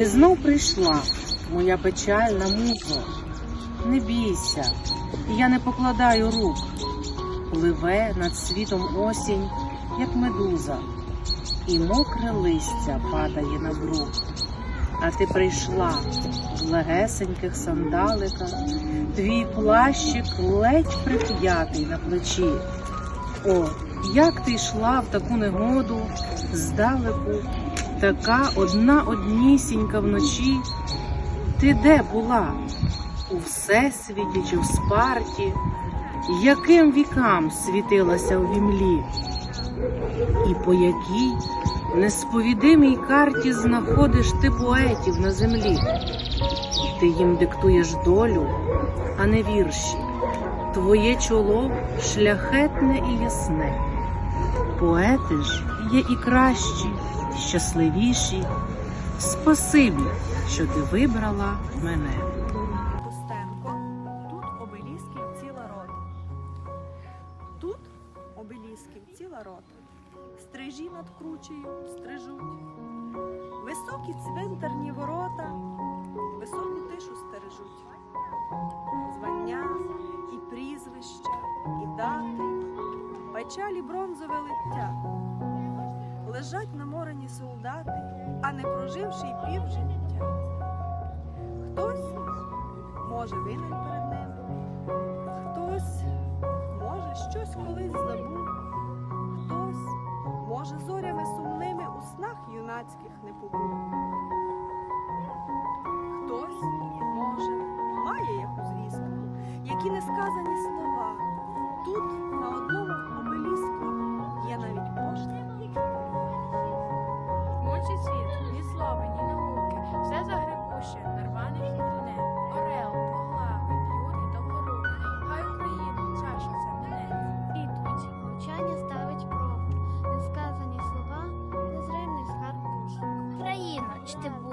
Ти знов прийшла, моя печальна музо. Не бійся, я не покладаю рук. Пливе над світом осінь, як медуза, і мокре листя падає на брук. А ти прийшла в легесеньких сандаликах, твій плащик ледь прип'ятий на плечі. О, як ти йшла в таку негоду здалеку, така одна однісінька вночі. Ти де була? У всесвіті чи в спарті? Яким вікам світилася в вімлі? І по якій несповідимій карті знаходиш ти поетів на землі? Ти їм диктуєш долю, а не вірші. Твоє чоло шляхетне і ясне. Поети ж є і кращі, щасливіші. Спасибі, що ти вибрала мене. Пустенко, тут обелісків ціла рота. Тут обелісків ціла рота. Стрижі над кручею стрижуть. Високі цвинтарні ворота, високу тишу стережуть. Звання і прізвища, і дати, печалі бронзове лиття. Лежать наморені солдати, а не проживши й півжиття. Хтось може винен перед ним, хтось може щось колись забув, хтось може зорями сумними у снах юнацьких не побув. Хтось може має яку звістку, які несказані слова. Тут на одному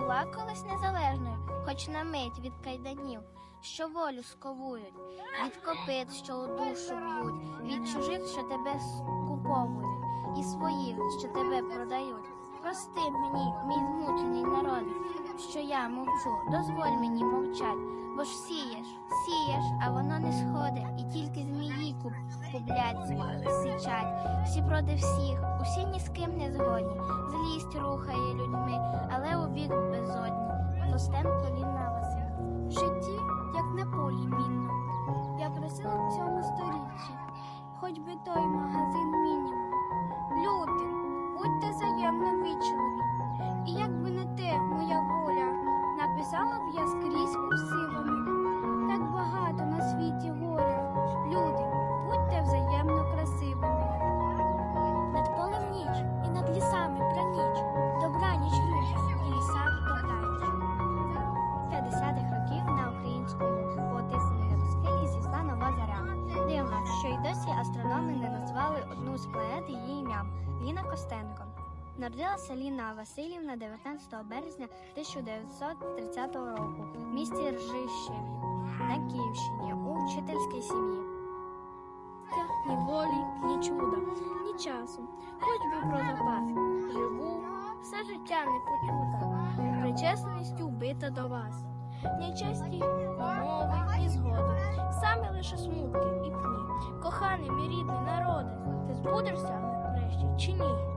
була колись незалежною, хоч на мить від кайданів, що волю сковують, від копит, що у душу б'ють, від чужих, що тебе скуповують, і своїх, що тебе продають. Прости мені, мій змучений народ, що я мовчу, дозволь мені мовчать, бо ж сієш, сієш, а воно не сходить, і тільки змії куб, кубляться, сичать, всі проти всіх, усі ні з ким не згодні, злість рухає людьми, але у бік безодні. Костенко Ліна Василь. В житті, як на полі мінно, я просила в цьому сторіччі, хоч би той магазин мінімум. Люди, будьте взаємно вічливі, і якби не те моя воля, написала б я скрізь курсивами. Так багато на світі горя. Планет її ім'ям Ліна Костенко. Народилася Ліна Васильівна 19 березня 1930 року в місті Ржищеві на Київщині у вчительській сім'ї. Ні волі, ні чуда, ні часу, хоч би про запас. Живу, все життя не почута, причесністю вбита до вас. Ні умови і згоди, саме лише смутки і пні. Коханий мій рідний народи, ти збудешся врешті чи ні?